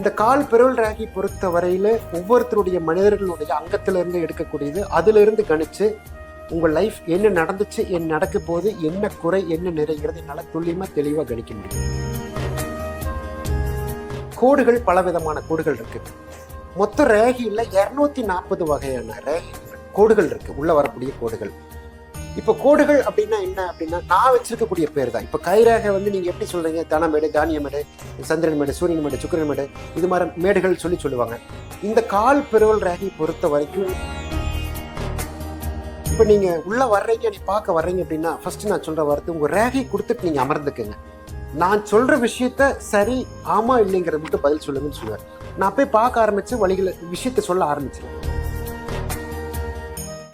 இந்த கால் பெருவல் ராகி பொறுத்த வரையில ஒவ்வொருத்தருடைய மனிதர்களுடைய அங்கத்திலிருந்து எடுக்கக்கூடியது. அதிலிருந்து கணிச்சு உங்கள் லைஃப் என்ன நடந்துச்சு என்ன நடக்க போகுது என்ன குறை என்ன நிறைகிறது என்னால் துல்லியமாக தெளிவாக கணிக்க முடியும். கோடுகள் பலவிதமான கோடுகள் இருக்கு. மொத்த ரேகியில் இரநூத்தி நாற்பது வகையான ரேகை கோடுகள் இருக்கு. உள்ள வரக்கூடிய கோடுகள். இப்போ கோடுகள் அப்படின்னா என்ன அப்படின்னா நான் வச்சிருக்கக்கூடிய பேர் தான் இப்போ கைரேகை வந்து நீங்க எப்படி சொல்றீங்க? தனமேடு தானியமேடு சந்திரன் மேடு சூரியன் மேடு சுக்கிரன் மேடு இது மாதிரி மேடுகள் சொல்லி சொல்லுவாங்க. இந்த கால் பெருவல் ரேகை பொறுத்த வரைக்கும் இப்போ நீங்க உள்ள வர்றீங்க நீ பார்க்க வர்றீங்க அப்படின்னா ஃபர்ஸ்ட் நான் சொல்ற வார்த்தை உங்க ரேகை கொடுத்துட்டு நீங்க அமர்ந்துக்குங்க. நான் சொல்ற விஷயத்த சரி ஆமா இல்லைங்கிறத மட்டும் பதில் சொல்லுங்கன்னு சொல்லுவேன் நான் போய் பார்க்க ஆரம்பிச்சு வழிகளை விஷயத்த சொல்ல ஆரம்பிச்சிருவேன்.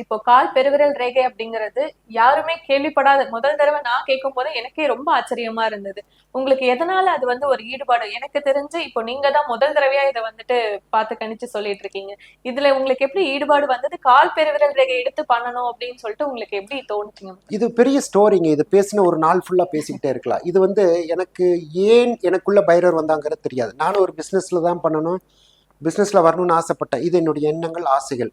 இப்போ கால் பெருவிரல் ரேகை அப்படிங்கிறது யாருமே கேள்விப்படாத முதல் தடவை நான் கேட்கும் போது எனக்கே ரொம்ப ஆச்சரியமா இருந்தது. உங்களுக்கு எதனால அது வந்து ஒரு ஈடுபாடு? எனக்கு தெரிஞ்சு இப்போ நீங்க தான் முதல் தடவையா இதை வந்துட்டு பார்த்து கணிச்சு சொல்லிட்டு இருக்கீங்க. இதுல உங்களுக்கு எப்படி ஈடுபாடு வந்தது? கால் பெருவிரல் ரேகை எடுத்து பண்ணணும் அப்படின்னு சொல்லிட்டு உங்களுக்கு எப்படி தோணுச்சுங்க? இது பெரிய ஸ்டோரிங்க. இது பேசின ஒரு நாள் ஃபுல்லாக பேசிக்கிட்டே இருக்கலாம். இது வந்து எனக்கு ஏன் எனக்குள்ள பைரவர் வந்தாங்கிறது தெரியாது. நானும் ஒரு பிஸ்னஸில் தான் பண்ணணும். பிஸ்னஸில் வரணும்னு ஆசைப்பட்டேன். இது என்னுடைய எண்ணங்கள் ஆசைகள்.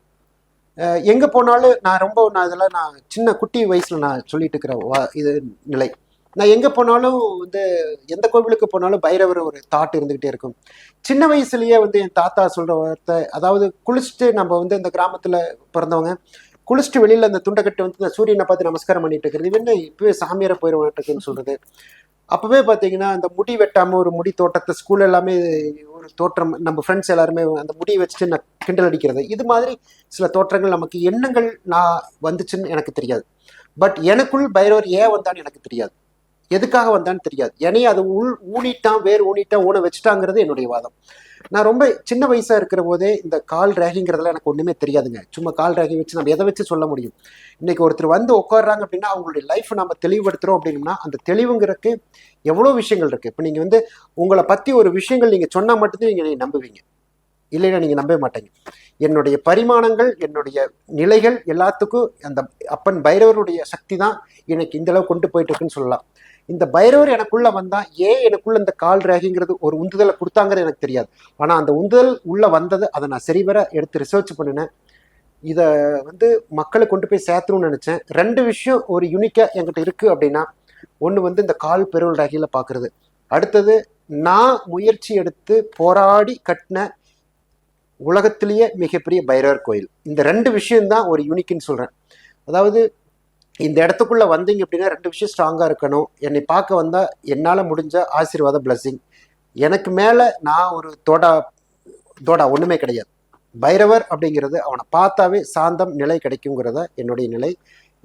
எங்க போனாலும் நான் ரொம்ப நான் இதெல்லாம் நான் சின்ன குட்டி வயசுல நான் சொல்லிட்டு இருக்கிற வா- இது நிலை. நான் எங்க போனாலும் வந்து எந்த கோவிலுக்கு போனாலும் பைரவர் ஒரு தாட் இருந்துகிட்டே இருக்கும். சின்ன வயசுலயே வந்து என் தாத்தா சொல்ற வார்த்தை அதாவது குளிச்சுட்டு நம்ம வந்து இந்த கிராமத்துல பிறந்தவங்க குளிச்சுட்டு வெளியில் அந்த துண்டை வந்து இந்த சூரியனை பார்த்து நமஸ்காரம் பண்ணிட்டு இருக்கிறது. இவன் என்ன இப்பவே சாமியார போயிடுவாட்டுக்குன்னு சொல்றது. அப்பவே பார்த்தீங்கன்னா அந்த முடி வெட்டாமல் ஒரு முடி தோட்டத்தை ஸ்கூல் எல்லாமே ஒரு தோற்றம் நம்ம ஃப்ரெண்ட்ஸ் எல்லாருமே அந்த முடியை வச்சுட்டு நான் கிண்டல் அடிக்கிறது. இது மாதிரி சில தோற்றங்கள் நமக்கு எண்ணங்கள் நான் வந்துச்சுன்னு எனக்கு தெரியாது. பட் எனக்குள் பைரவர் ஏன் வந்தான்னு எனக்கு தெரியாது. எதுக்காக வந்தான்னு தெரியாது. ஏனையே அது உள் ஊனிட்டான் வேர் ஊனிட்டான் ஊன வச்சுட்டாங்கிறது என்னுடைய வாதம். நான் ரொம்ப சின்ன வயசா இருக்கிற போதே இந்த கால் ரேகிங்கிறதுல எனக்கு ஒண்ணுமே தெரியாதுங்க. சும்மா கால் ரேகி வச்சு நம்ம எதை வச்சு சொல்ல முடியும்? இன்னைக்கு ஒருத்தர் வந்து உட்காடுறாங்க அப்படின்னா அவங்களுடைய லைஃப் நம்ம தெளிவுபடுத்துறோம் அப்படின்னா அந்த தெளிவுங்கிறதுக்கு எவ்வளோ விஷயங்கள் இருக்கு? இப்போ நீங்க வந்து உங்களை பத்தி ஒரு விஷயங்கள் நீங்க சொன்னா மட்டும்தான் நீங்க என்னை நம்புவீங்க. இல்லைன்னா நீங்க நம்ப மாட்டீங்க. என்னுடைய பரிமாணங்கள் என்னுடைய நிலைகள் எல்லாத்துக்கும் அந்த அப்பன் பைரவருடைய சக்தி தான் எனக்கு இந்த அளவு கொண்டு போயிட்டு இருக்குன்னு சொல்லலாம். இந்த பைரவர் எனக்குள்ள வந்தா ஏன் எனக்குள்ள இந்த கால் ரேகிங்கிறது ஒரு உந்துதலை கொடுத்தாங்கிறது எனக்கு தெரியாது. ஆனா அந்த உந்துதல் உள்ள வந்தது அதை நான் சரிவர எடுத்து ரிசர்ச் பண்ணினேன். இதை வந்து மக்களை கொண்டு போய் சேர்த்தணும்னு நினைச்சேன். ரெண்டு விஷயம் ஒரு யூனிக்கா என்கிட்ட இருக்கு அப்படின்னா ஒன்று வந்து இந்த கால் பெருவல் ரேகையில பார்க்குறது அடுத்தது நான் முயற்சி எடுத்து போராடி கட்டின உலகத்திலேயே மிகப்பெரிய பைரவர் கோயில். இந்த ரெண்டு விஷயம்தான் ஒரு யூனிக்குன்னு சொல்றேன். அதாவது இந்த இடத்துக்குள்ள வந்தீங்க அப்படின்னா ரெண்டு விஷயம் ஸ்ட்ராங்காக இருக்கணும். என்னை பார்க்க வந்தால் என்னால் முடிஞ்ச ஆசீர்வாத பிளஸ்ஸிங் எனக்கு மேலே நான் ஒரு தோடா தோடா ஒன்றுமே கிடையாது. பைரவர் அப்படிங்கிறது அவனை பார்த்தாவே சாந்தம் நிலை கிடைக்குங்கிறத என்னுடைய நிலை.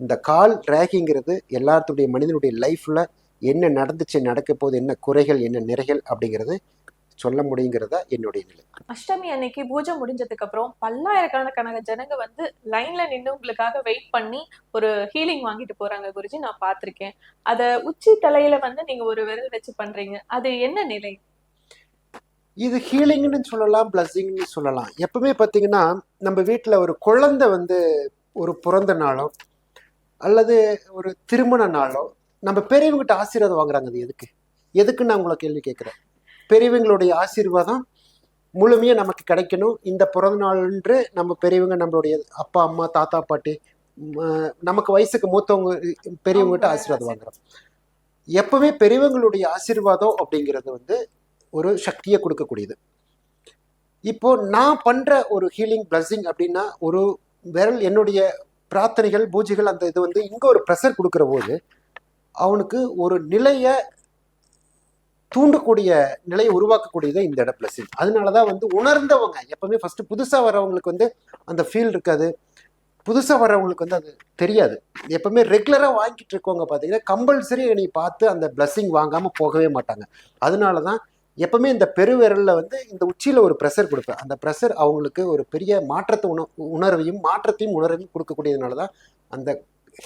இந்த கால் ரேகிங்கிறது எல்லாத்துடைய மனிதனுடைய லைஃப்பில் என்ன நடந்துச்சு நடக்க போது என்ன குறைகள் என்ன நிறைகள் அப்படிங்கிறது சொல்ல முடியுங்கிறத என்னுடைய நிலை. அஷ்டமி அன்னைக்கு பூஜை முடிஞ்சதுக்கு அப்புறம் பல்லாயிரக்கணக்கான ஜனங்க வந்து லைன்ல நின்று உங்களுக்காக வெயிட் பண்ணி ஒரு ஹீலிங் வாங்கிட்டு போறாங்க குருஜி. நான் பார்த்திருக்கேன். அத உச்சி தலையில வந்து நீங்க ஒரு விரல் வச்சு பண்றீங்க. அது என்ன நிலை? இது ஹீலிங்னு சொல்லலாம் பிளஸ்ஸிங்னு சொல்லலாம். எப்பவுமே பார்த்தீங்கன்னா நம்ம வீட்டில் ஒரு குழந்தை வந்து ஒரு பிறந்த நாளோ அல்லது ஒரு திருமண நாளோ நம்ம பெரியவங்ககிட்ட ஆசீர்வாதம் வாங்குறாங்க. அது எதுக்கு? எதுக்குன்னு நான் உங்களை கேள்வி கேட்குறேன். பெரியவங்களுடைய ஆசீர்வாதம் முழுமையாக நமக்கு கிடைக்கணும். இந்த பிறந்த நாள்ன்று நம்ம பெரியவங்க நம்மளுடைய அப்பா அம்மா தாத்தா பாட்டி நமக்கு வயசுக்கு மூத்தவங்க பெரியவங்ககிட்ட ஆசீர்வாதம் வாங்குறோம். எப்பவுமே பெரியவங்களுடைய ஆசீர்வாதம் அப்படிங்கிறது வந்து ஒரு சக்தியை கொடுக்கக்கூடியது. இப்போ நான் பண்ற ஒரு ஹீலிங் பிளஸிங் அப்படின்னா ஒரு விரல் என்னுடைய பிரார்த்தனைகள் பூஜைகள் அந்த இது வந்து இங்க ஒரு ப்ரெஷர் கொடுக்கிற போது அவனுக்கு ஒரு நிலைய தூண்டக்கூடிய நிலையை உருவாக்கக்கூடியது இந்த இட பிளஸிங் அதனாலதான் வந்து உணர்ந்தவங்க எப்பவுமே ஃபர்ஸ்ட் புதுசா வரவங்களுக்கு வந்து அந்த ஃபீல் இருக்காது. புதுசா வரவங்களுக்கு வந்து அது தெரியாது. எப்பவுமே ரெகுலரா வாங்கிட்டு இருக்கவங்க பாத்தீங்கன்னா கம்பல்சரி என்னை பார்த்து அந்த பிளஸ்ஸிங் வாங்காம போகவே மாட்டாங்க. அதனால தான் எப்பவுமே இந்த பெருவிரல்ல வந்து இந்த உச்சியில ஒரு ப்ரெஷர் கொடுப்பேன். அந்த ப்ரெஷர் அவங்களுக்கு ஒரு பெரிய மாற்றத்தை உண உணர்வையும் மாற்றத்தையும் உணர்வையும் கொடுக்கக்கூடியதுனால தான் அந்த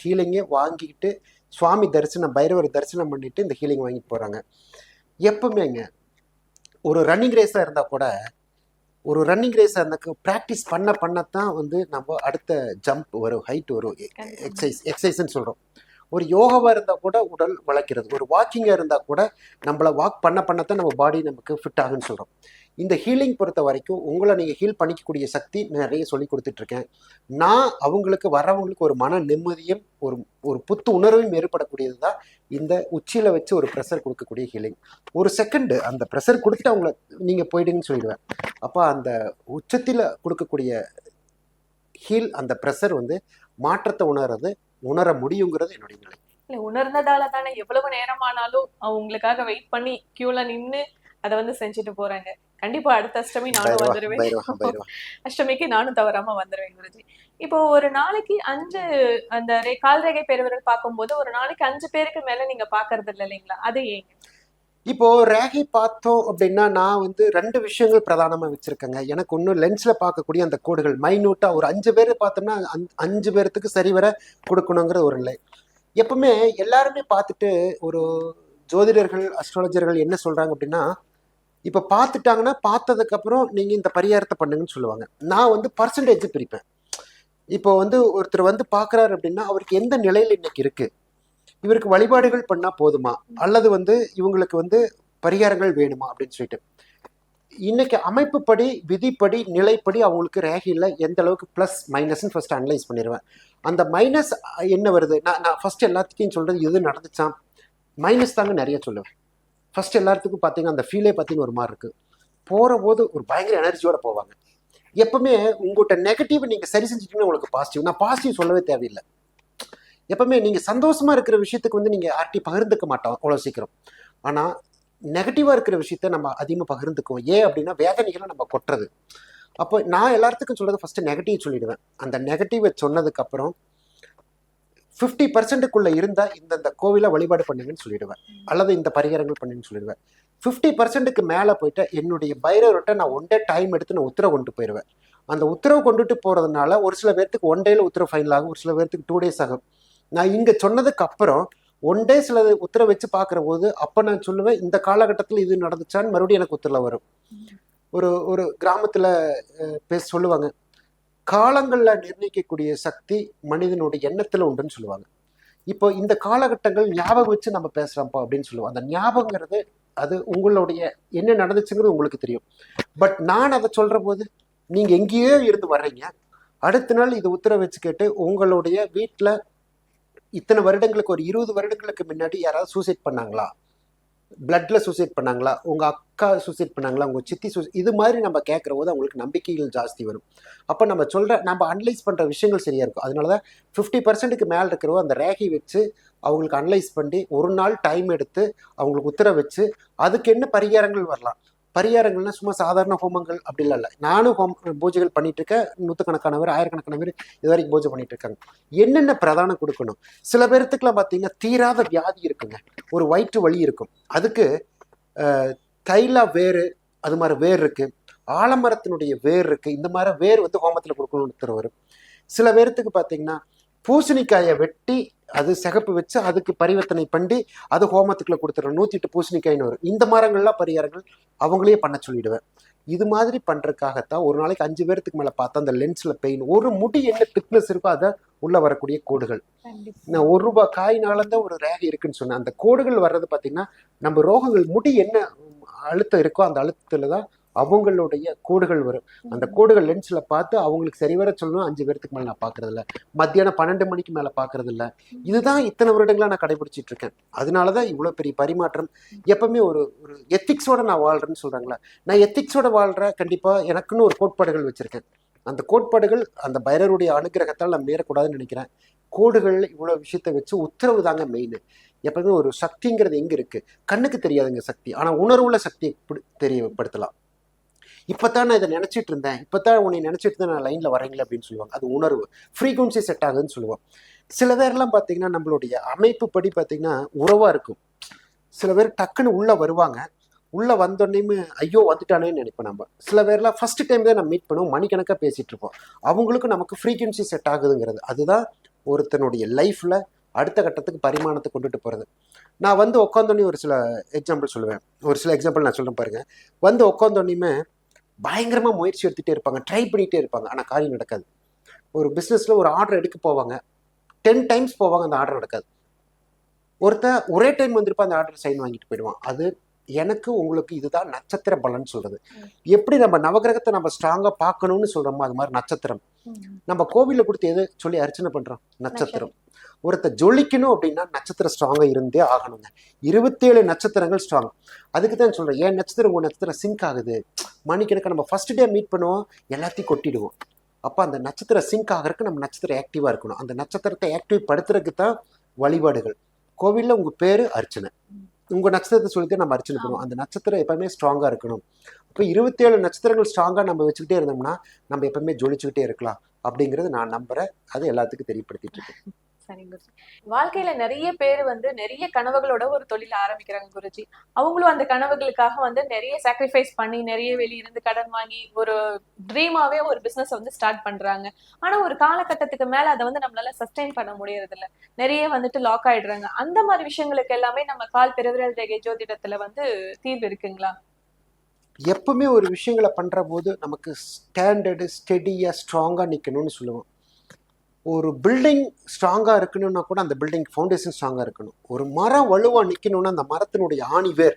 ஹீலிங்கை வாங்கிக்கிட்டு சுவாமி தரிசனம் பைரவர் தரிசனம் பண்ணிட்டு இந்த ஹீலிங் வாங்கிட்டு போறாங்க. எப்பவுமேங்க ஒரு ரன்னிங் ரேஸாக இருந்தால் கூட ஒரு ரன்னிங் ரேஸ் அந்த ப்ராக்டிஸ் பண்ண பண்ணத்தான் வந்து நம்ம அடுத்த ஜம்ப் வரும் ஹைட் வரும் எக்ஸசைஸ் எக்ஸசைஸ்ன்னு சொல்கிறோம் ஒரு யோகாவாக இருந்தால் கூட உடல் வளைக்கிறது ஒரு வாக்கிங்காக இருந்தால் கூட நம்மளை வாக் பண்ண பண்ணத்தான் நம்ம பாடி நமக்கு ஃபிட் ஆகுன்னு சொல்கிறோம் இந்த ஹீலிங் பொறுத்த வரைக்கும் உங்களை நீங்கள் ஹீல் பண்ணிக்கக்கூடிய சக்தி நிறைய சொல்லி கொடுத்துட்ருக்கேன். நான் அவங்களுக்கு வரவங்களுக்கு ஒரு மன நிம்மதியும் ஒரு ஒரு புத்து உணர்வையும் ஏற்படக்கூடியது தான் இந்த உச்சியில் வச்சு ஒரு ப்ரெஷர் கொடுக்கக்கூடிய ஹீலிங் ஒரு செகண்டு அந்த ப்ரெஷர் கொடுத்துட்டு அவங்கள நீங்கள் போயிடுங்கன்னு சொல்லிடுவேன். அப்போ அந்த உச்சத்தில் கொடுக்கக்கூடிய ஹீல் அந்த ப்ரெஷர் வந்து மாற்றத்தை உணர்றது உணர முடியுங்கிறது என்னுடைய நிலை. இல்லை உணர்ந்ததால தானே எவ்வளவு நேரமானாலும் அவங்களுக்காக வெயிட் பண்ணி கியூல நின்று அதை வந்து செஞ்சுட்டு போறாங்க. கண்டிப்பா அடுத்த அஷ்டமி நானும் வந்துருவேன். அஷ்டமிக்கு நானும் தவறாம வந்துருவேன் குருஜி. இப்போ ஒரு நாளைக்கு அஞ்சு அந்த ரே- கால் ரேகை பெறுவர்கள் பார்க்கும்போது ஒரு நாளைக்கு அஞ்சு பேருக்கு மேல நீங்க பாக்குறது இல்ல இல்லைங்களா? அது ஏங்க இப்போ ரேகை பார்த்தோம் அப்படின்னா நான் வந்து ரெண்டு விஷயங்கள் பிரதானமா வச்சிருக்கேங்க. எனக்கு ஒன்றும் லென்ஸ்ல பார்க்கக்கூடிய அந்த கோடுகள் மைனூட்டா ஒரு அஞ்சு பேர் பார்த்தோம்னா அஞ்- அஞ்சு பேர்த்துக்கு சரிவர கொடுக்கணுங்கிற ஒரு நிலை. எப்பவுமே எல்லாருமே பார்த்துட்டு ஒரு ஜோதிடர்கள் அஸ்ட்ராலஜர்கள் என்ன சொல்றாங்க அப்படின்னா இப்போ பார்த்துட்டாங்கன்னா பார்த்ததுக்கப்புறம் நீங்கள் இந்த பரிகாரத்தை பண்ணுங்கன்னு சொல்லுவாங்க. நான் வந்து பர்சன்டேஜ் பிரிப்பேன். இப்போ வந்து ஒருத்தர் வந்து பார்க்குறாரு அப்படின்னா அவருக்கு எந்த நிலையில் இன்னைக்கு இருக்குது இவருக்கு வழிபாடுகள் பண்ணால் போதுமா? அல்லது வந்து இவங்களுக்கு வந்து பரிகாரங்கள் வேணுமா? அப்படின்னு சொல்லிட்டு. இன்னைக்கு அமைப்புப்படி விதிப்படி நிலைப்படி அவங்களுக்கு ரேகையில் எந்த அளவுக்கு ப்ளஸ் மைனஸ்ன்னு ஃபர்ஸ்ட் அனலைஸ் பண்ணிடுவேன் அந்த மைனஸ் என்ன வருது? நான் நான் ஃபர்ஸ்ட் எல்லாத்துக்கும் சொல்கிறது எது நடந்துச்சான் மைனஸ் தாங்க நிறைய சொல்லுவேன். ஃபர்ஸ்ட் எல்லாத்துக்கும் பார்த்தீங்கன்னா அந்த ஃபீலே பார்த்தீங்கன்னா ஒரு மாதிரி இருக்குது போகிற போது ஒரு பயங்கர எனர்ஜியோட போவாங்க. எப்பவுமே உங்கள்கிட்ட நெகட்டிவ் நீங்கள் சரி செஞ்சுட்டீங்கன்னா உங்களுக்கு பாசிட்டிவ் நான் பாசிட்டிவ் சொல்லவே தேவையில்லை. எப்பவுமே நீங்கள் சந்தோஷமாக இருக்கிற விஷயத்துக்கு வந்து நீங்கள் ஆர்டி பகிர்ந்துக்க மாட்டோம் அவ்வளோ சீக்கிரம். ஆனால் நெகட்டிவாக இருக்கிற விஷயத்த நம்ம அதிகமாக பகிர்ந்துக்குவோம். ஏன் அப்படின்னா வேதனைகளை நம்ம கொட்டுறது. அப்போ நான் எல்லாத்துக்கும் சொல்கிறது ஃபஸ்ட்டு நெகட்டிவ் சொல்லிடுவேன். அந்த நெகட்டிவை சொன்னதுக்கப்புறம் ஃபிஃப்டி பர்சன்ட்டுக்குள்ளே இருந்தால் இந்தந்த கோவிலை வழிபாடு பண்ணுங்கன்னு சொல்லிடுவேன். அல்லது இந்த பரிகாரங்கள் பண்ணுங்கன்னு சொல்லிடுவேன். ஃபிஃப்டி பர்சன்ட்டுக்கு மேலே போயிட்டு என்னுடைய பைரவர்கிட்ட நான் ஒன் டே டைம் எடுத்து நான் உத்தரவு கொண்டு போயிடுவேன். அந்த உத்தரவு கொண்டுட்டு போகிறதுனால ஒரு சில பேர்த்துக்கு ஒன் டேல உத்தரவு ஃபைனல் ஆகும் ஒரு சில பேர்த்துக்கு டூ டேஸ் ஆகும். நான் இங்கே சொன்னதுக்கு அப்புறம் ஒன் டே சில உத்தரவு வச்சு பார்க்குற போது அப்போ நான் சொல்லுவேன் இந்த காலகட்டத்தில் இது நடந்துச்சான்னு மறுபடியும் எனக்கு உத்தரவு வரும். ஒரு ஒரு கிராமத்தில் பேச சொல்லுவாங்க. காலங்களில் நிர்ணயிக்கக்கூடிய சக்தி மனிதனுடைய எண்ணத்தில் உண்டுன்னு சொல்லுவாங்க. இப்போ இந்த காலகட்டங்கள் ஞாபகம் வச்சு நம்ம பேசுகிறோம்ப்பா அப்படின்னு சொல்லுவோம். அந்த ஞாபகங்கிறது அது உங்களுடைய என்ன நடந்துச்சுங்கிறது உங்களுக்கு தெரியும். பட் நான் அதை சொல்கிற போது நீங்கள் எங்கேயோ இருந்து வர்றீங்க. அடுத்த நாள் இதை உத்தரவு வச்சு கேட்டு உங்களுடைய வீட்டில் இத்தனை வருடங்களுக்கு ஒரு இருபது வருடங்களுக்கு முன்னாடி யாராவது சூசைட் பண்ணாங்களா? பிளட்ல சூசைட் பண்ணாங்களா? உங்க அக்கா சூசைட் பண்ணாங்களா? உங்க சித்தி சூசை இது மாதிரி நம்ம கேட்குற போது அவங்களுக்கு நம்பிக்கைகள் ஜாஸ்தி வரும். அப்போ நம்ம சொல்ற நம்ம அனலைஸ் பண்ற விஷயங்கள் சரியா இருக்கும். அதனால தான் ஃபிஃப்டி பர்சன்ட்டுக்கு மேலே இருக்கிறவோ அந்த ரேகை வச்சு அவங்களுக்கு அனலைஸ் பண்ணி ஒரு நாள் டைம் எடுத்து அவங்களுக்கு உத்தரவு வச்சு அதுக்கு என்ன பரிகாரங்கள் வரலாம்? பரிகாரங்கள்னா சும்மா சாதாரண ஹோமங்கள் அப்படிலாம் இல்லை. நானும் ஹோம் பூஜைகள் பண்ணிட்டு இருக்கேன் நூற்றுக்கணக்கானவர் ஆயிரக்கணக்கான பேர் இது வரைக்கும் பூஜை பண்ணிட்டு இருக்காங்க என்னென்ன பிரதானம் கொடுக்கணும்? சில பேர்த்துக்குலாம் பார்த்தீங்கன்னா தீராத வியாதி இருக்குங்க. ஒரு வயிற்று வலி இருக்கும். அதுக்கு தைலா வேறு அது மாதிரி வேர் இருக்கு. ஆலமரத்தினுடைய வேர் இருக்கு. இந்த மாதிரி வேர் வந்து ஹோமத்தில் கொடுக்கணும்னு ஒருத்தர் வரும் சில பேர்த்துக்கு பார்த்தீங்கன்னா பூசணிக்காயை வெட்டி அது சிகப்பு வச்சு அதுக்கு பரிவர்த்தனை பண்ணி அது ஹோமத்துக்குள்ள கொடுத்துருவோம் நூற்றி எட்டு பூசணிக்காய்னு வரும். இந்த மரங்கள்லாம் பரிகாரங்கள் அவங்களே பண்ண சொல்லிடுவேன். இது மாதிரி பண்றதுக்காகத்தான் ஒரு நாளைக்கு அஞ்சு பேர்த்துக்கு மேலே பார்த்தா அந்த லென்ஸ்ல பெயின் ஒரு முடி என்ன திக்னஸ் இருக்கோ அதை உள்ள வரக்கூடிய கோடுகள். நான் ஒரு ரூபாய் காயினால தான் ஒரு ரேகை இருக்குன்னு சொன்னேன். அந்த கோடுகள் வர்றது பார்த்தீங்கன்னா நம்ம ரோகங்கள் முடி என்ன அழுத்தம் இருக்கோ அந்த அழுத்தத்துல தான் அவங்களுடைய கோடுகள் வரும். அந்த கோடுகள் லென்ஸ்ல பார்த்து அவங்களுக்கு சரிவர சொல்லணும். அஞ்சு பேர்த்துக்கு மேல நான் பாக்குறது இல்ல மத்தியானம் பன்னெண்டு மணிக்கு மேல பாக்குறது இல்ல இதுதான் இத்தனை வருடங்களா நான் கடைபிடிச்சிட்டு இருக்கேன். அதனாலதான் இவ்வளவு பெரிய பரிமாற்றம். எப்பவுமே ஒரு ஒரு எத்திக்ஸோட நான் வாழ்றேன்னு சொல்றாங்களா. நான் எத்திக்ஸோட வாழ்ற கண்டிப்பா எனக்குன்னு ஒரு கோட்பாடுகள் வச்சிருக்கேன். அந்த கோட்பாடுகள் அந்த பைரருடைய அனுகிரகத்தால் நான் மீறக்கூடாதுன்னு நினைக்கிறேன். கோடுகள் இவ்வளவு விஷயத்த வச்சு உத்தரவு தாங்க மெயின் எப்பவுமே ஒரு சக்திங்கிறது எங்க இருக்கு? கண்ணுக்கு தெரியாதுங்க சக்தி. ஆனா உணர்வுள்ள சக்தியை பிடி- தெரியப்படுத்தலாம். இப்போத்தான் நான் இதை நினச்சிட்டு இருந்தேன். இப்போத்தான் உன்னை நினச்சிட்டு தான் நான் லைனில் வரீங்களே அப்படின்னு சொல்லுவாங்க. அது உணர்வு. ஃப்ரீக்குவன்சி செட் ஆகுதுன்னு சொல்லுவோம். சில பேர்லாம் பார்த்தீங்கன்னா நம்மளுடைய அமைப்பு படி பார்த்தீங்கன்னா உறவாக இருக்கும். சில பேர் டக்குன்னு உள்ளே வருவாங்க. உள்ளே வந்தோடனேயுமே ஐயோ வந்துட்டானேன்னு நினைப்போம் நம்ம. சில பேர்லாம் ஃபர்ஸ்ட் டைம் தான் நம்ம மீட் பண்ணுவோம். மணிக்கணக்காக பேசிகிட்டு இருப்போம். அவங்களுக்கும் நமக்கு ஃப்ரீக்குவன்சி செட் ஆகுதுங்கிறது. அதுதான் ஒருத்தனுடைய லைஃப்பில் அடுத்த கட்டத்துக்கு பரிமாணத்தை கொண்டுட்டு போகிறது நான் வந்து உட்காந்தோடனே ஒரு சில எக்ஸாம்பிள் சொல்லுவேன். ஒரு சில எக்ஸாம்பிள் நான் சொல்கிறேன் பாருங்கள் வந்து உட்காந்தோடனேயுமே பயங்கரமாக முயற்சி எடுத்துகிட்டே இருப்பாங்க. ட்ரை பண்ணிகிட்டே இருப்பாங்க. ஆனால் காரியம் நடக்காது. ஒரு பிஸ்னஸில் ஒரு ஆர்டர் எடுக்க போவாங்க. டென் டைம்ஸ் போவாங்க அந்த ஆர்டர் நடக்காது. ஒருத்தன் ஒரே டைம் வந்திருப்பா அந்த ஆர்டர் சைன் வாங்கிட்டு போயிடுவான். அது எனக்கு உங்களுக்கு இதுதான் நட்சத்திர பலன் சொல்றது. எப்படி நம்ம நவகிரகத்தை நம்ம ஸ்ட்ராங்கா பார்க்கணும்னு சொல்றோமோ அது மாதிரி நட்சத்திரம். நம்ம கோவில்ல கொடுத்து எது சொல்லி அர்ச்சனை பண்றோம்? நட்சத்திரம். ஒருத்தர் ஜொலிக்கணும் அப்படின்னா நட்சத்திரம் ஸ்ட்ராங்கா இருந்தே ஆகணுங்க. இருபத்தேழு நட்சத்திரங்கள் ஸ்ட்ராங் அதுக்கு தான் சொல்றேன். ஏன் நட்சத்திரம் உங்க நட்சத்திரம் சிங்க் ஆகுது? மணிக்கணக்கா நம்ம ஃபர்ஸ்ட் டே மீட் பண்ணுவோம். எல்லாத்தையும் கொட்டிடுவோம். அப்போ அந்த நட்சத்திரம் சிங்க் ஆகிறதுக்கு நம்ம நட்சத்திரம் ஆக்டிவா இருக்கணும். அந்த நட்சத்திரத்தை ஆக்டிவ் படுத்துறதுக்கு தான் வழிபாடுகள். கோவில்ல உங்க பேரு அர்ச்சனை. உங்க நட்சத்திரத்தை சொல்லிட்டு நம்ம அர்ச்சனை பண்ணுவோம் அந்த நட்சத்திரம் எப்பவுமே ஸ்ட்ராங்கா இருக்கணும். இப்போ இருபத்தேழு நட்சத்திரங்கள் ஸ்ட்ராங்கா நம்ம வச்சுக்கிட்டே இருந்தோம்னா நம்ம எப்பவுமே ஜொலிச்சுக்கிட்டே இருக்கலாம். அப்படிங்கிறது நான் நம்புறேன். அது எல்லாத்துக்கும் தெரியப்படுத்திட்டு இருக்கேன். சரிங்க குருஜி வாழ்க்கையில நிறைய பேர் வந்து நிறைய கனவுகளோட ஒரு தொழில் ஆரம்பிக்கிறாங்க குருஜி. அவங்களும் அந்த கனவுகளுக்காக வந்து நிறைய சாக்ரிஃபைஸ் பண்ணி நிறைய வெளியிருந்து கடன் வாங்கி ஒரு ட்ரீமாவே ஒரு பிசினஸ் வந்து ஸ்டார்ட் பண்றாங்க. ஆனா ஒரு காலகட்டத்துக்கு மேல அதை வந்து நம்மளால சஸ்டைன் பண்ண முடியறது இல்ல நிறைய வந்துட்டு லாக் ஆயிடுறாங்க. அந்த மாதிரி விஷயங்களுக்கு எல்லாமே நம்ம கால் பெருவிரல் ரேகை ஜோதிடத்துல வந்து தீர்வு இருக்குங்களா? எப்பவுமே ஒரு விஷயங்களை பண்ற போது நமக்கு ஸ்டாண்டர்டு ஸ்டெடியா ஸ்ட்ராங்கா நிக்கணும்னு சொல்லுவோம். ஒரு பில்டிங் ஸ்ட்ராங்கா இருக்கணும்னா கூட அந்த பில்டிங் ஃபவுண்டேஷன் ஸ்ட்ராங்கா இருக்கணும். ஒரு மரம் வலுவா நிக்கணும்னா அந்த மரத்தினுடைய ஆணி வேர்.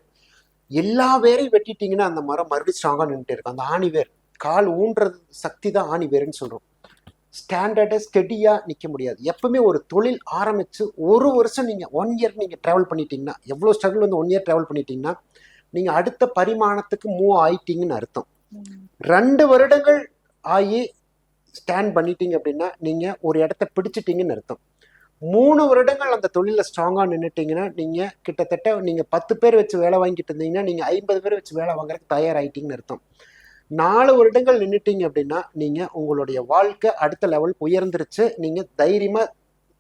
எல்லா வேரையும் வெட்டிட்டீங்கன்னா அந்த மரம் மறுபடியும் ஸ்ட்ராங்கா நின்றுட்டு இருக்கும். அந்த ஆணி வேர் கால் ஊன்றது சக்தி தான் ஆணி வேர்னு சொல்றோம். ஸ்டாண்டர்டா ஸ்டெடியா நிக்க முடியாது. எப்பவுமே ஒரு தொழில் ஆரம்பிச்சு ஒரு வருஷம் நீங்க ஒன் இயர் நீங்க டிராவல் பண்ணிட்டீங்கன்னா எவ்வளவு ஸ்ட்ரகிள் வந்து ஒன் இயர் டிராவல் பண்ணிட்டீங்கன்னா நீங்க அடுத்த பரிமாணத்துக்கு மூவ் ஆயிட்டீங்கன்னு அர்த்தம். ரெண்டு வருடங்கள் ஆகி ஸ்டாண்ட் பண்ணிட்டீங்க அப்படின்னா நீங்கள் ஒரு இடத்த பிடிச்சிட்டீங்கன்னு அர்த்தம். மூணு வருடங்கள் அந்த தொழிலில் ஸ்ட்ராங்காக நின்றுட்டீங்கன்னா நீங்கள் கிட்டத்தட்ட நீங்கள் பத்து பேர் வச்சு வேலை வாங்கிட்டு இருந்தீங்கன்னா நீங்கள் ஐம்பது பேர் வச்சு வேலை வாங்குறதுக்கு தயாராயிட்டீங்கன்னு அர்த்தம். நாலு வருடங்கள் நின்றுட்டீங்க அப்படின்னா நீங்கள் உங்களுடைய வாழ்க்கை அடுத்த லெவல் உயர்ந்துருச்சு. நீங்கள் தைரியமாக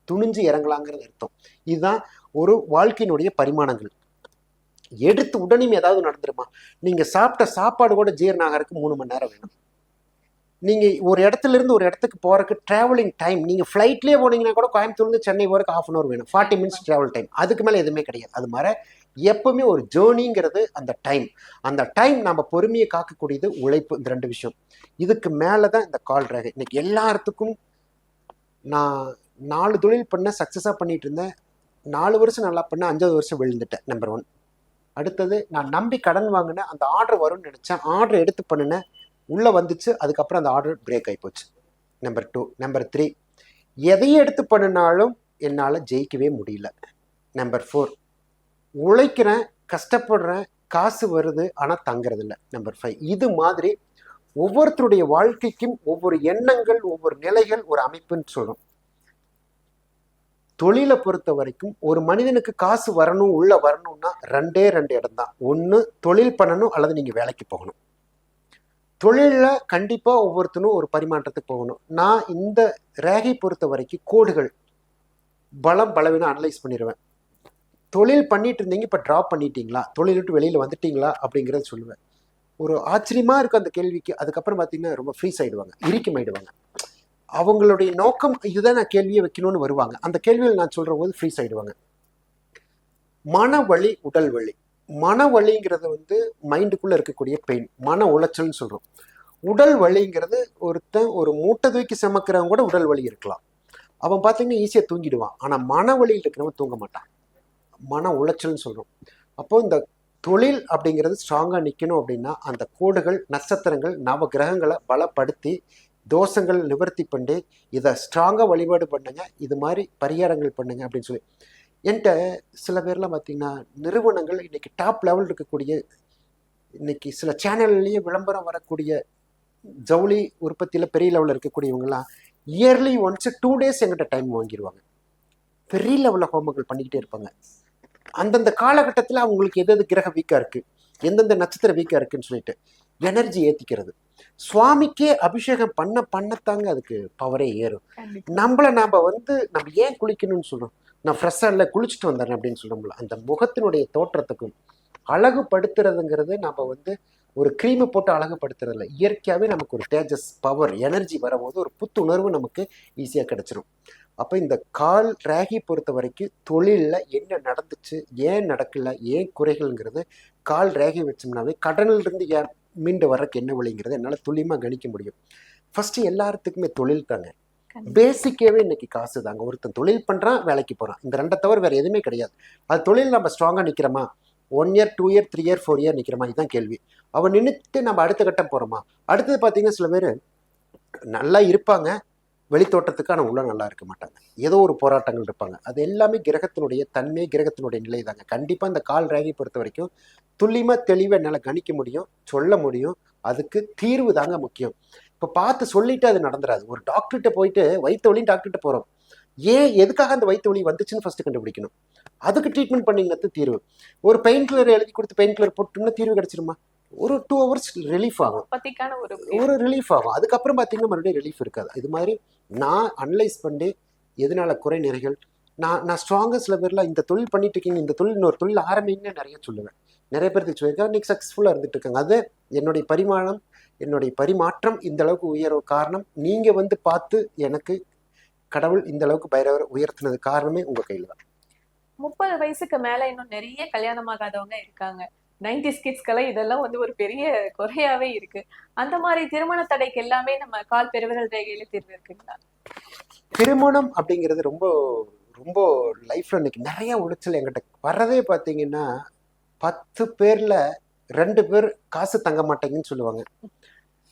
துணிஞ்சு இறங்கலாங்கிறது அர்த்தம். இதுதான் ஒரு வாழ்க்கையினுடைய பரிமாணங்கள். எடுத்து உடனே ஏதாவது நடந்துருமா? நீங்கள் சாப்பிட்ட சாப்பாடு கூட ஜீரணாகிறதுக்கு மூணு மணி நேரம் வேணும். நீங்கள் ஒரு இடத்துல இருந்து ஒரு இடத்துக்கு போகிறக்கு ட்ராவலிங் டைம் நீங்கள் ஃப்ளைட்லேயே போனீங்கன்னா கூட கோயம்புத்தூர்லேருந்து சென்னை போகிறக்கு ஹாஃப் அன் அவர் வேணும். ஃபார்ட்டி மினிட்ஸ் ட்ராவல் டைம் அதுக்கு மேலே எதுவுமே கிடையாது. அது மாதிரி எப்பவுமே ஒரு ஜேர்னிங்கிறது அந்த டைம் அந்த டைம் நம்ம பொறுமையை காக்கக்கூடியது உழைப்பு இந்த ரெண்டு விஷயம். இதுக்கு மேலே தான் இந்த கால் ரேகை. இன்னைக்கு எல்லாத்துக்கும் நான் நாலு தொழில் பண்ண சக்ஸஸாக பண்ணிட்டு இருந்தேன். நாலு வருஷம் நல்லா பண்ண அஞ்சாவது வருஷம் விழுந்துட்டேன் நம்பர் ஒன் அடுத்தது நான் நம்பி கடன் வாங்கினேன் அந்த ஆர்டர் வரும்னு நினச்சேன். ஆர்டர் எடுத்து பண்ணினேன். உள்ளே வந்துச்சு அதுக்கப்புறம் அந்த ஆர்டர் பிரேக் ஆகி போச்சு. நம்பர் டூ நம்பர் த்ரீ எதையும் எடுத்து பண்ணினாலும் என்னால் ஜெயிக்கவே முடியல. நம்பர் ஃபோர் உழைக்கிறேன் கஷ்டப்படுறேன் காசு வருது ஆனால் தங்குறதில்ல. நம்பர் ஃபைவ் இது மாதிரி ஒவ்வொருத்தருடைய வாழ்க்கைக்கும் ஒவ்வொரு எண்ணங்கள் ஒவ்வொரு நிலைகள் ஒரு அமைப்புன்னு சொல்கிறோம் தொழிலை பொறுத்த வரைக்கும் ஒரு மனிதனுக்கு காசு வரணும் உள்ளே வரணும்னா ரெண்டே ரெண்டு இடம் தான். ஒன்று தொழில் பண்ணணும் அல்லது நீங்கள் வேலைக்கு போகணும். தொழிலில் கண்டிப்பாக ஒவ்வொருத்தனும் ஒரு பரிமாற்றத்துக்கு போகணும். நான் இந்த ரேகை பொறுத்த வரைக்கும் கோடுகள் பலம் பலவீனம் அனலைஸ் பண்ணிடுவேன் தொழில் பண்ணிட்டு இருந்தீங்க இப்போ ட்ராப் பண்ணிட்டீங்களா? தொழில் விட்டு வெளியில் வந்துட்டீங்களா? அப்படிங்கிறத சொல்லுவேன். ஒரு ஆச்சரியமாக இருக்கும் அந்த கேள்விக்கு. அதுக்கப்புறம் பார்த்தீங்கன்னா ரொம்ப ஃப்ரீஸ் ஆயிடுவாங்க இறுக்கமாயிடுவாங்க அவங்களுடைய நோக்கம் இதுதான் நான் கேள்வியை வைக்கணும்னு வருவாங்க. அந்த கேள்வியில் நான் சொல்கிற போது ஃப்ரீஸ் ஆயிடுவாங்க. மன வலி உடல் வலி. மன வலிங்கிறது வந்து மைண்டுக்குள்ள இருக்கக்கூடிய பெயின் மன உளைச்சல்னு சொல்றோம். உடல் வலிங்கிறது ஒருத்தன் ஒரு மூட்டை தூக்கி சமைக்கிறவங்க கூட உடல் வலி இருக்கலாம். அவன் பார்த்தீங்கன்னா ஈஸியாக தூங்கிடுவான். ஆனால் மன வலியில் இருக்கிறவன் தூங்க மாட்டான். மன உளைச்சல்னு சொல்றோம். அப்போ இந்த தொழில் அப்படிங்கிறது ஸ்ட்ராங்காக நிற்கணும் அப்படின்னா அந்த கோடுகள் நட்சத்திரங்கள் நவ கிரகங்களை பலப்படுத்தி தோஷங்கள் நிவர்த்தி பண்ணி இதை ஸ்ட்ராங்காக வழிபாடு பண்ணுங்க. இது மாதிரி பரிகாரங்கள் பண்ணுங்க அப்படின்னு சொல்லி. என்கிட்ட சில பேர்லாம் பார்த்தீங்கன்னா நிறுவனங்கள் இன்னைக்கு டாப் லெவல் இருக்கக்கூடிய இன்னைக்கு சில சேனல்லையே விளம்பரம் வரக்கூடிய ஜவுளி உற்பத்தியில் பெரிய லெவலில் இருக்கக்கூடியவங்கலாம் இயர்லி ஒன்ஸ் டூ டேஸ் எங்கிட்ட டைம் வாங்கிடுவாங்க பெரிய லெவலில் ஹோமங்கள் பண்ணிக்கிட்டே இருப்பாங்க. அந்தந்த காலகட்டத்தில் அவங்களுக்கு எது எது கிரகம் வீக்காக இருக்கு எந்தெந்த நட்சத்திரம் வீக்காக இருக்குன்னு சொல்லிட்டு எனர்ஜி ஏற்றிக்கிறது சுவாமிக்கே அபிஷேகம் பண்ண பண்ணத்தாங்க அதுக்கு பவரே ஏறும். நம்மள நாம வந்து நம்ம ஏன் குளிக்கணும்னு சொல்றோம்? நான் ஃப்ரெஷ்ஷாக இல்லை குளிச்சுட்டு வந்தேன் அப்படின்னு சொல்றோம்ல அந்த முகத்தினுடைய தோற்றத்துக்கும் அழகுபடுத்துறதுங்கிறது நம்ம வந்து ஒரு க்ரீமை போட்டு அழகுபடுத்துறதில்ல. இயற்கையாகவே நமக்கு ஒரு தேஜஸ் பவர் எனர்ஜி வரும்போது ஒரு புத்துணர்வு நமக்கு ஈஸியாக கிடைச்சிரும். அப்போ இந்த கால் ராகி பொறுத்த வரைக்கும் தொழிலில் என்ன நடந்துச்சு ஏன் நடக்கல ஏன் குறைகள்ங்கிறது கால் ரேகை வச்சோம்னாவே கடனில் இருந்து ஏன் மீண்டு வர்றதுக்கு என்ன வழிங்கிறது என்னால் துல்லியமாக கணிக்க முடியும். ஃபஸ்ட்டு எல்லாத்துக்குமே தொழில் தாங்க. பேசிக்காவே இன்னைக்கு காசு தாங்க. ஒருத்தன் தொழில் பண்றான் வேலைக்கு போறான். இந்த ரெண்டை தவிர வேற எதுவுமே கிடையாது. அது தொழில் நம்ம ஸ்ட்ராங்கா நிக்கிறோமா? One year two year three year four year நிற்கிற மாதிரி தான் கேள்வி. அவன் நின்றுட்டு நம்ம அடுத்த கட்டம் போகிறோமா அடுத்தது பார்த்தீங்கன்னா சில பேர் நல்லா இருப்பாங்க வெளித்தோட்டத்துக்கு ஆனால் உள்ள நல்லா இருக்க மாட்டாங்க. ஏதோ ஒரு போராட்டங்கள் இருப்பாங்க. அது எல்லாமே கிரகத்தினுடைய தன்மை கிரகத்தினுடைய நிலை தாங்க. கண்டிப்பாக இந்த கால் ரேகை பொறுத்த வரைக்கும் துல்லியமாக தெளிவாக என்னால் கணிக்க முடியும் சொல்ல முடியும். அதுக்கு தீர்வு தாங்க முக்கியம். இப்போ பார்த்து சொல்லிட்டு அது நடந்துராது. ஒரு டாக்டர்கிட்ட போயிட்டு வயிற்று வலின்னு டாக்டர்கிட்ட போகிறோம் ஏன் எதுக்காக அந்த வயிற்று வலி வந்துச்சுன்னு ஃபர்ஸ்ட் கண்டுபிடிக்கணும். அதுக்கு ட்ரீட்மெண்ட் பண்ணிங்கிறது தீர்வு. ஒரு பெயின் கில்லர் எழுதி கொடுத்து பெயின் கில்லர் போட்டோம்னா தீர்வு கிடைச்சிருமா? ஒரு டூ ஹவர்ஸ் ரிலீஃப் ஆகும். ஒரு ரிலீஃப் ஆகும். அதுக்கப்புறம் பார்த்தீங்கன்னா மறுபடியும் ரிலீஃப் இருக்காது. இது மாதிரி நான் அனலைஸ் பண்ணி எதனால குறை நிறைகள்? நான் நான் ஸ்ட்ராங்காக சில பேர்லாம் இந்த தொழில் பண்ணிட்டு இருக்கீங்க இந்த தொழில் இன்னொரு தொழில் ஆரம்பிங்கன்னு நிறைய சொல்லுவேன். நிறைய பேர் சொல்லியிருக்காங்க இன்னைக்கு சக்ஸஸ்ஃபுல்லாக இருந்துட்டு இருக்காங்க. அது என்னுடைய பரிமாணம் என்னுடைய பரிமாற்றம் இந்த அளவுக்கு உயர்வு காரணம். நீங்கள் வந்து பார்த்து எனக்கு கடவுள் இந்த அளவுக்கு பைரவர் உயர்த்தினது காரணமே உங்கள் கையில் தான். முப்பது வயசுக்கு மேல இன்னும் நிறைய கல்யாணமாகாதவங்க இருக்காங்க. நைன்டி கிட்ஸ்க்கெல்லாம் இதெல்லாம் வந்து ஒரு பெரிய குறையாவே இருக்கு. அந்த மாதிரி திருமண தடைக்கு எல்லாமே நம்ம கால் பெருவிரல் ரேகையில தீர்வு இருக்குங்களா? திருமணம் அப்படிங்கிறது ரொம்ப ரொம்ப லைஃப்ல இன்னைக்கு நிறைய உளைச்சல் என்கிட்ட வர்றதே பார்த்தீங்கன்னா பத்து பேர்ல ரெண்டு பேர் காசு தங்க மாட்டேங்குன்னு சொல்லுவாங்க.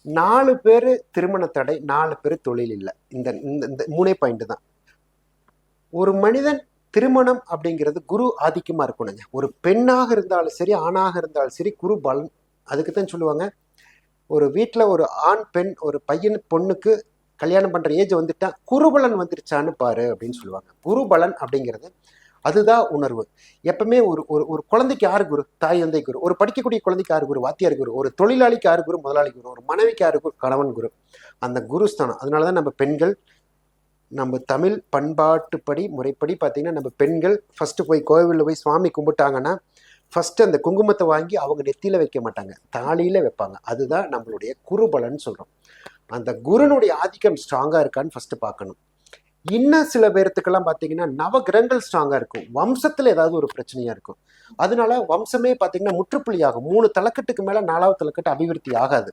நாலு பேர் திருமண தடை நாலு பேர் தொழில் இல்லை. இந்த இந்த இந்த மூணே பாயிண்ட் தான். ஒரு மனிதன் திருமணம் அப்படிங்கிறது குரு ஆதிக்கமாக இருக்கணுங்க. ஒரு பெண்ணாக இருந்தாலும் சரி ஆணாக இருந்தாலும் சரி குரு பலன். அதுக்கு தான் சொல்லுவாங்க. ஒரு வீட்டில் ஒரு ஆண் பெண் ஒரு பையன் பொண்ணுக்கு கல்யாணம் பண்ணுற ஏஜ் வந்துட்டா குருபலன் வந்துருச்சான்னு பாரு அப்படின்னு சொல்லுவாங்க. குருபலன் அப்படிங்கிறது அதுதான் உணர்வு. எப்பவுமே ஒரு ஒரு ஒரு குழந்தைக்கு யாரு குரு? தாய் தந்தை குரு. ஒரு படிக்கக்கூடிய குழந்தைக்கு யாரு குரு? வாத்தியார் குரு. ஒரு தொழிலாளிக்கு யாரு குரு? முதலாளி குரு. ஒரு மனைவிக்கு யாரு குரு? கணவன் குரு. அந்த குருஸ்தானம். அதனாலதான் நம்ம பெண்கள் நம்ம தமிழ் பண்பாட்டுப்படி முறைப்படி பார்த்தீங்கன்னா நம்ம பெண்கள் ஃபஸ்ட்டு போய் கோவிலில் போய் சுவாமி கும்பிட்டாங்கன்னா ஃபஸ்ட்டு அந்த குங்குமத்தை வாங்கி அவங்க நெத்தியில் வைக்க மாட்டாங்க. தாலியில் வைப்பாங்க. அதுதான் நம்மளுடைய குருபலன் சொல்கிறோம் அந்த குருனுடைய ஆதிக்கம் ஸ்ட்ராங்காக இருக்கான்னு ஃபஸ்ட்டு பார்க்கணும். இன்னும் சில பேர்த்துக்கெல்லாம் பார்த்தீங்கன்னா நவகிரகங்கள் ஸ்ட்ராங்கா இருக்கும். வம்சத்துல ஏதாவது ஒரு பிரச்சனையா இருக்கும். அதனால வம்சமே பார்த்தீங்கன்னா முற்றுப்புள்ளி ஆகும். மூணு தலைக்கட்டுக்கு மேல நாலாவது தலைக்கட்டு அபிவிருத்தி ஆகாது.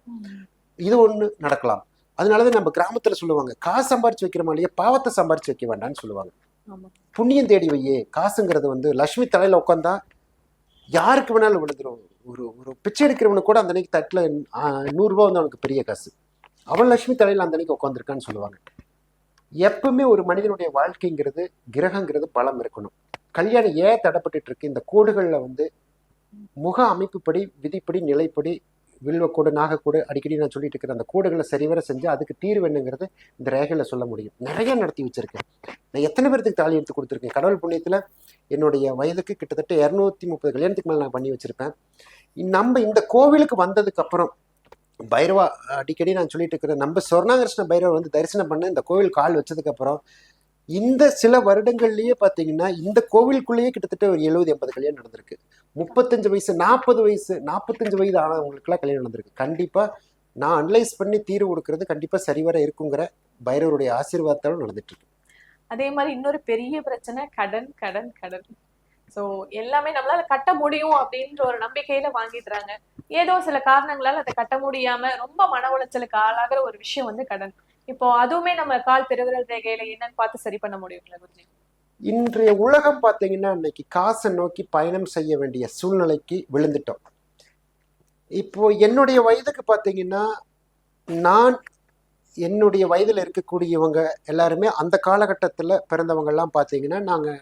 இது ஒண்ணு நடக்கலாம். அதனாலதான் நம்ம கிராமத்துல சொல்லுவாங்க காசு சம்பாரிச்சு வைக்கிறோமா இல்லையா பாவத்தை சம்பாரிச்சு வைக்க வேண்டாம்னு சொல்லுவாங்க. புண்ணியம் தேடி வையே காசுங்கிறது வந்து லட்சுமி தலையில உட்காந்தா யாருக்கு வேணாலும் விழுந்துரும். ஒரு ஒரு பிச்சை எடுக்கிறவனு கூட அந்த அன்னைக்கு தட்டுல ஆஹ், நூறு ரூபாய் வந்து அவனுக்கு பெரிய காசு. அவன் லட்சுமி தலையில அந்த அன்னைக்கு உட்காந்துருக்கான்னு சொல்லுவாங்க. எப்பவுமே ஒரு மனிதனுடைய வாழ்க்கைங்கிறது கிரகங்கிறது பலம் இருக்கணும். கல்யாணம் ஏன் தடப்பட்டு இருக்கு இந்த கோடுகளில் வந்து முக அமைப்புப்படி விதிப்படி நிலைப்படி வில்வக்கோடு நாகக்கோடு அடிக்கடி நான் சொல்லிட்டு இருக்கிற அந்த கோடுகளை சரிவர செஞ்சு அதுக்கு தீர்வு என்னங்கிறது இந்த ரேகையில் சொல்ல முடியும். நிறைய நடத்தி வச்சிருக்கேன். நான் எத்தனை பேர்த்துக்கு தாலி எடுத்து கொடுத்துருக்கேன்? கடவுள் புண்ணியத்தில் என்னுடைய வயதுக்கு கிட்டத்தட்ட இரநூத்தி முப்பது கல்யாணத்துக்கு மேலே நான் பண்ணி வச்சிருப்பேன். நம்ம இந்த கோவிலுக்கு வந்ததுக்கப்புறம் பைரவா அடிக்கடி நான் சொல்லிட்டு இருக்கிறேன் நம்ம சொர்ணாகிருஷ்ண பைரவர் வந்து தரிசனம் பண்ண இந்த கோவில் கால் வச்சதுக்கப்புறம் இந்த சில வருடங்கள்லயே பார்த்தீங்கன்னா இந்த கோவிலுக்குள்ளேயே கிட்டத்தட்ட ஒரு எழுபது எண்பது கல்யாணம் நடந்திருக்கு. முப்பத்தஞ்சு வயசு நாற்பது வயசு நாற்பத்தஞ்சு வயது ஆனவங்களுக்குலாம் கல்யாணம் நடந்திருக்கு. கண்டிப்பாக நான் அனலைஸ் பண்ணி தீர்வு கொடுக்கறது கண்டிப்பாக சரிவர இருக்குங்கிற பைரவருடைய ஆசீர்வாதத்தாலும் நடந்துட்டு இருக்கு. அதே மாதிரி இன்னொரு பெரிய பிரச்சனை கடன் கடன் கடன். சோ எல்லாமே நம்மளால கட்ட முடியும் அப்படின்ற ஒரு நம்பிக்கையில வாங்கிடுறாங்க. ஏதோ சில காரணங்களால அதை கட்ட முடியாம ரொம்ப மன உளைச்சலுக்கு ஆளாகிற ஒரு விஷயம் வந்து கடன். இப்போ அதுவுமே நம்ம கால் பெருவிரல் ரேகையில என்னன்னு பார்த்து சரி பண்ண முடியுங்களா குருஜி? இன்றைய உலகம் பார்த்தீங்கன்னா இன்னைக்கு காசை நோக்கி பயணம் செய்ய வேண்டிய சூழ்நிலைக்கு விழுந்துட்டோம். இப்போ என்னுடைய வயதுக்கு பார்த்தீங்கன்னா நான் என்னுடைய வயதில் இருக்கக்கூடியவங்க எல்லாருமே அந்த காலகட்டத்தில் பிறந்தவங்கெல்லாம் பார்த்தீங்கன்னா நாங்கள்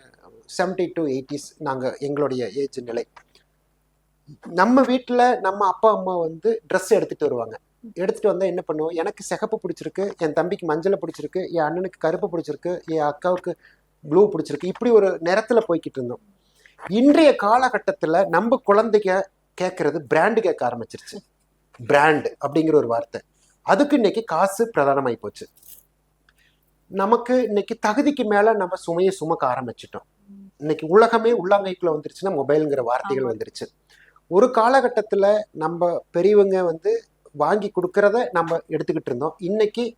செவன்டி டு எயிட்டிஸ் நாங்கள் எங்களுடைய ஏஜ் நிலை. நம்ம வீட்டில் நம்ம அப்பா அம்மா வந்து ட்ரெஸ் எடுத்துகிட்டு வருவாங்க. எடுத்துகிட்டு வந்தால் என்ன பண்ணுவோம்? எனக்கு சிகப்பு பிடிச்சிருக்கு என் தம்பிக்கு மஞ்சளை பிடிச்சிருக்கு என் அண்ணனுக்கு கருப்பு பிடிச்சிருக்கு என் அக்காவுக்கு ப்ளூ பிடிச்சிருக்கு. இப்படி ஒரு நிறத்தில் போய்கிட்டு இருந்தோம். இன்றைய காலகட்டத்தில் நம்ம குழந்தைங்க கேட்குறது பிராண்டு கேட்க ஆரம்பிச்சிருச்சு. பிராண்டு அப்படிங்கிற ஒரு வார்த்தை. அதுக்கு இன்னைக்கு காசு பிரதானமாகி போச்சு. நமக்கு இன்னைக்கு தகுதிக்கு மேலே நம்ம சுமையை சுமக்க ஆரம்பிச்சிட்டோம். இன்னைக்கு உலகமே உள்ளங்கைக்குள்ள வந்துருச்சுன்னா மொபைலுங்கிற வார்த்தைகள். வந்துருச்சு. ஒரு காலகட்டத்துல நம்ம பெரியவங்க வந்து வாங்கி கொடுக்கறத நம்ம எடுத்துக்கிட்டு இருந்தோம். இன்னைக்கு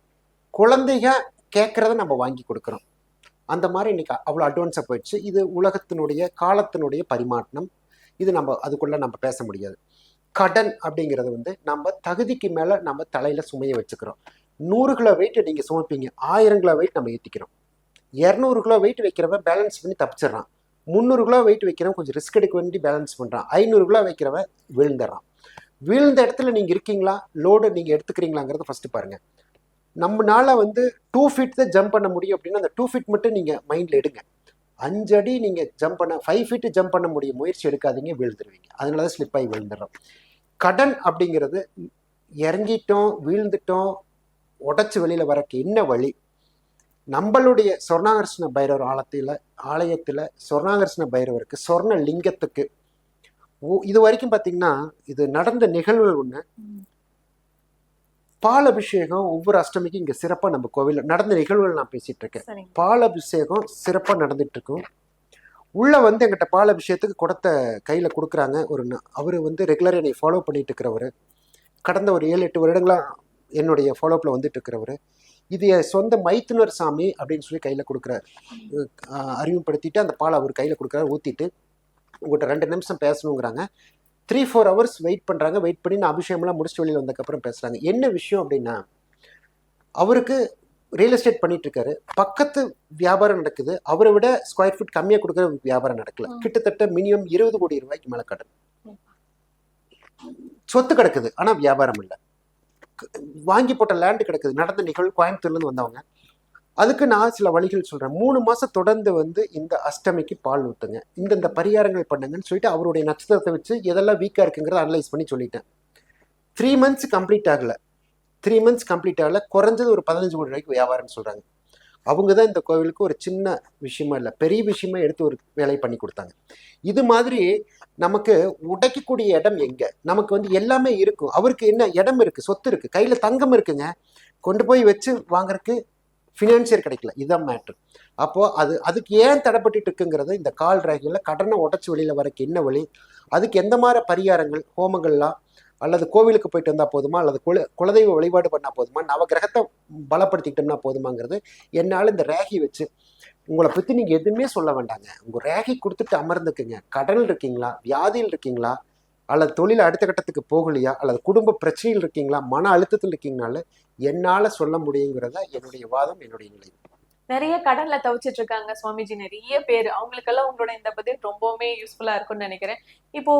குழந்தைங்க கேட்கறத நம்ம வாங்கி கொடுக்குறோம். அந்த மாதிரி இன்னைக்கு அவ்வளோ அட்வான்ஸாக போயிடுச்சு. இது உலகத்தினுடைய காலத்தினுடைய பரிமாற்றம். இது நம்ம அதுக்குள்ள நம்ம பேச முடியாது. கடன் அப்படிங்கிறது வந்து நம்ம தகுதிக்கு மேல நம்ம தலையில சுமையை வச்சுக்கிறோம். நூறு கிலோ வெயிட் நீங்க சுமப்பீங்க. ஆயிரம் கிலோ வெயிட் நம்ம ஏத்திக்கிறோம். இரநூறு கிலோ வெயிட் வைக்கிறவன் பேலன்ஸ் பண்ணி தப்பிச்சிடறான். முந்நூறு கிலோ வெயிட் வைக்கிறவன் கொஞ்சம் ரிஸ்க் எடுக்க வேண்டி பேலன்ஸ் பண்ணுறான் ஐநூறு கிலோ வைக்கிறவன் விழுந்துடுறான். விழுந்த இடத்துல நீங்கள் இருக்கீங்களா? லோடு நீங்கள் எடுத்துக்கிறீங்களாங்கிறத ஃபஸ்ட்டு பாருங்கள் நம்மளால் வந்து டூ ஃபீட் தான் ஜம்ப் பண்ண முடியும் அப்படின்னா அந்த டூ ஃபீட் மட்டும் நீங்கள் மைண்டில் எடுங்க. அஞ்சு அடி நீங்கள் ஜம்ப் பண்ண ஃபைவ் ஃபீட்டு ஜம்ப் பண்ண முடியும். முயற்சி எடுக்காதீங்க விழுந்துருவீங்க. அதனால தான் ஸ்லிப்பாகி விழுந்துடுறோம். கடன் அப்படிங்கிறது இறங்கிட்டோம் வீழ்ந்துட்டோம் உடச்சி வெளியில் வரக்கு என்ன வழி? நம்மளுடைய சொர்ணாகர்ஷ்ண பைரவர் ஆலத்தில் ஆலயத்தில் சொர்ணாகர்ஷ்ண பைரவருக்கு சொர்ண லிங்கத்துக்கு இது வரைக்கும் பார்த்தீங்கன்னா இது நடந்த நிகழ்வுகள் ஒன்று பால் அபிஷேகம் ஒவ்வொரு அஷ்டமிக்கும் இங்கே சிறப்பாக நம்ம கோவிலில் நடந்த நிகழ்வுகள் நான் பேசிட்டு இருக்கேன். பால் அபிஷேகம் சிறப்பாக நடந்துட்டு இருக்கும் உள்ள வந்து எங்கிட்ட பால் அபிஷேகத்துக்கு குடத்தை கையில் கொடுக்குறாங்க. ஒரு அவர் வந்து ரெகுலர் என்னை ஃபாலோ பண்ணிட்டு இருக்கிறவர் கடந்த ஒரு ஏழு எட்டு வருடங்களா என்னுடைய ஃபாலோப்பில் வந்துட்டு இருக்கிறவர் இது சொந்த மைத்துனர் சாமி அப்படின்னு சொல்லி கையில் கொடுக்குறாரு. அறிமுகப்படுத்திட்டு அந்த பால் அவர் கையில் கொடுக்குறாரு ஊற்றிட்டு உங்கள்கிட்ட ரெண்டு நிமிஷம் பேசணுங்கிறாங்க. த்ரீ ஃபோர் ஹவர்ஸ் வெயிட் பண்ணுறாங்க வெயிட் பண்ணி நான் அபிஷேகம்லாம் முடிச்சுட்டு வெளியில் வந்ததுக்கப்புறம் பேசுகிறாங்க என்ன விஷயம் அப்படின்னா அவருக்கு ரியல் எஸ்டேட் பண்ணிட்டு இருக்காரு. பக்கத்து வியாபாரம் நடக்குது. அவரை விட ஸ்கொயர் ஃபீட் கம்மியாக கொடுக்குற வியாபாரம் நடக்கல. கிட்டத்தட்ட மினிமம் இருபது கோடி ரூபாய்க்கு மேலே கடன் சொத்து கிடக்குது ஆனால் வியாபாரம் இல்லை. வாங்கி போட்ட லேண்டு கிடக்குது. நடந்த நிகழ்வு கோயம்புத்தூர்லேருந்து வந்தவங்க. அதுக்கு நான் சில வழிகள் சொல்கிறேன் மூணு மாதம் தொடர்ந்து வந்து இந்த அஷ்டமிக்கு பால் ஊற்றுங்க இந்தந்த பரிகாரங்கள் பண்ணுங்கன்னு சொல்லிட்டு அவருடைய நட்சத்திரத்தை வச்சு எதெல்லாம் வீக்காக இருக்குங்கிறத அனலைஸ் பண்ணி சொல்லிட்டேன். த்ரீ மந்த்ஸ் கம்ப்ளீட் ஆகலை. த்ரீ மந்த்ஸ் கம்ப்ளீட் ஆகலை. குறைஞ்சது ஒரு பதினஞ்சு கோடி ரூபாய்க்கு வியாபாரம்னு சொல்கிறாங்க அவங்க தான் இந்த கோவிலுக்கு ஒரு சின்ன விஷயமா இல்லை பெரிய விஷயமா எடுத்து ஒரு வேலை பண்ணி கொடுத்தாங்க. இது மாதிரி நமக்கு உடைக்கக்கூடிய இடம் எங்க? நமக்கு வந்து எல்லாமே இருக்கும். அவருக்கு என்ன இடம் இருக்கு? சொத்து இருக்கு. கையில தங்கம் இருக்குங்க. கொண்டு போய் வச்சு வாங்குறதுக்கு ஃபினான்சியர் கிடைக்கல. இதுதான் மேட்ரு அப்போ அது அதுக்கு ஏன் தடைப்பட்டு இருக்குங்கிறது இந்த கால் ரேகையில் கடனை உடச்சி வழியில் வரக்கு என்ன வழி? அதுக்கு எந்த மாதிரி பரிகாரங்கள் ஹோமங்கள்லாம் அல்லது கோவிலுக்கு போயிட்டு வந்தால் போதுமா? அல்லது குல குலதெய்வ வழிபாடு பண்ணால் போதுமா? நவகிரகத்தை பலப்படுத்திக்கிட்டோம்னா போதுமாங்கிறது என்னால் இந்த ரேகி வச்சு உங்களை பற்றி நீங்கள் எதுவுமே சொல்ல வேண்டாங்க. உங்கள் ரேகி கொடுத்துட்டு அமர்ந்துக்குங்க. கடல் இருக்கீங்களா? வியாதியில் இருக்கீங்களா? அல்லது தொழில் அடுத்த கட்டத்துக்கு போகலையா? அல்லது குடும்ப பிரச்சனையில் இருக்கீங்களா? மன அழுத்தத்தில் இருக்கீங்கனால என்னால் சொல்ல முடியுங்கிறத என்னுடைய வாதம் என்னுடைய நிலை. நிறைய கடன்ல தவிச்சிட்டு இருக்காங்க சுவாமிஜி. நிறைய பேர். அவங்களுக்கெல்லாம் உங்களோட இந்த பதில் ரொம்பவுமே யூஸ்ஃபுல்லா இருக்கும்னு நினைக்கிறேன். இப்போ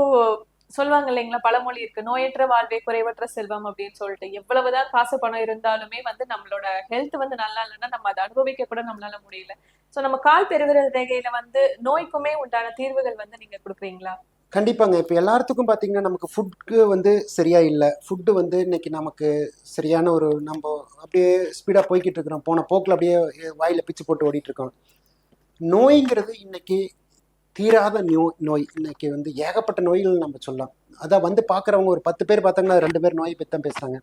சொல்லுவாங்க இல்லைங்களா பழமொழி இருக்கு நோயற்ற வாழ்வே குறைவற்ற செல்வம் அப்படின்னு சொல்லிட்டு. எவ்வளவுதான் காசு பணம் இருந்தாலுமே வந்து நம்மளோட ஹெல்த் வந்து நல்லா இல்லைன்னா நம்ம அதை அனுபவிக்க கூட நம்மளால முடியல. சோ நம்ம கால் பெறுகிற ரேகையில வந்து நோய்க்குமே உண்டான தீர்வுகள் வந்து நீங்க கொடுக்குறீங்களா? கண்டிப்பாங்க. இப்போ எல்லாத்துக்கும் பார்த்தீங்கன்னா நமக்கு ஃபுட்டு வந்து சரியா இல்லை. ஃபுட்டு வந்து இன்னைக்கு நமக்கு சரியான ஒரு நம்ம அப்படியே ஸ்பீடாக போய்கிட்டு இருக்கிறோம். போன போக்கில் அப்படியே வாயில் பிச்சு போட்டு ஓடிட்டு இருக்கோம். நோய்ங்கிறது இன்னைக்கு தீராத நோய் நோய் இன்னைக்கு வந்து ஏகப்பட்ட நோய்கள் நம்ம சொல்லலாம். அதான் வந்து பார்க்குறவங்க ஒரு பத்து பேர் பார்த்தாங்கன்னா ரெண்டு பேர் நோயை பற்றி தான் பேசுகிறாங்க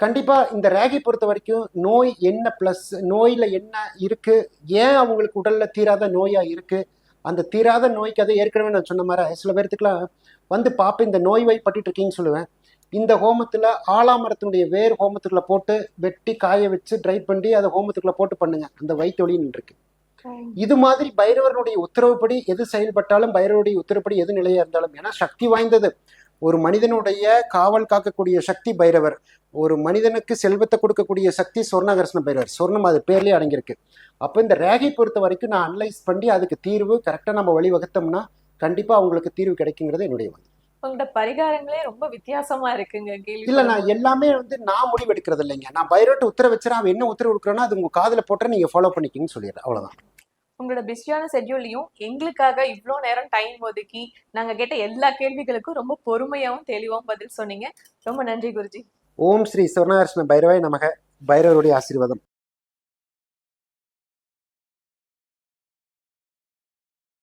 கண்டிப்பாக இந்த ரேகை பொறுத்த வரைக்கும் நோய் என்ன ப்ளஸ் நோயில் என்ன இருக்குது ஏன் அவங்களுக்கு உடலில் தீராத நோயாக இருக்குது அந்த தீராத நோய்க்கு அதை ஏற்கனவே நான் சொன்ன மாதிரி சில பேர்த்துக்கெலாம் வந்து பார்ப்பேன் இந்த நோய் பட்டுட்டு இருக்கீங்கன்னு சொல்லுவேன். இந்த ஹோமத்தில் ஆலாமரத்தினுடைய வேர் ஹோமத்துக்குள்ளே போட்டு வெட்டி காய வச்சு ட்ரை பண்ணி அதை ஹோமத்துக்குள்ளே போட்டு பண்ணுங்கள் அந்த வயிற்று வயிற்றொலி இருக்குது இது மாதிரி பைரவருடைய உத்தரவுப்படி எது செயல்பட்டாலும் பைரவருடைய உத்தரவுப்படி எது நிலையா இருந்தாலும் ஏன்னா சக்தி வாய்ந்தது. ஒரு மனிதனுடைய காவல் காக்கக்கூடிய சக்தி பைரவர் ஒரு மனிதனுக்கு செல்வத்தை கொடுக்கக்கூடிய சக்தி சொர்ணகர்ஷ்ண பைரவர். சொர்ணம் அது பேர்லயே அடங்கியிருக்கு. அப்போ இந்த ரேகை பொறுத்த வரைக்கும் நான் அனலைஸ் பண்ணி அதுக்கு தீர்வு கரெக்டாக நம்ம வழி வகுத்தோம்னா கண்டிப்பாக அவங்களுக்கு தீர்வு கிடைக்குங்கிறது என்னுடைய. உங்களோட பரிகாரங்களே ரொம்ப வித்தியாசமா இருக்குங்க கேள்வி இல்ல நான் எல்லாமே வந்து நான் முடிவு எடுக்கிறது இல்லைங்க நான் பைரோட்டு உத்தரவு வச்சுறேன் அவன் என்ன உத்தரவு கொடுக்குறானோ அது உங்க காதுல போட்டு நீங்க ஃபாலோ பண்ணிக்கிங்கன்னு சொல்லிடுறேன். அவ்வளவுதான். உங்களோட பிஸியான ஷெட்யூல்லையும் எங்களுக்காக இவ்வளோ நேரம் டைம் ஒதுக்கி நாங்க கேட்ட எல்லா கேள்விகளுக்கும் ரொம்ப பொறுமையாவும் தெளிவாகவும் பதில் சொன்னீங்க. ரொம்ப நன்றி குருஜி. ஓம் ஸ்ரீ சுவர்ணகர்ஷ்ண பைரவாய் நமக. பைரவருடைய ஆசீர்வாதம்.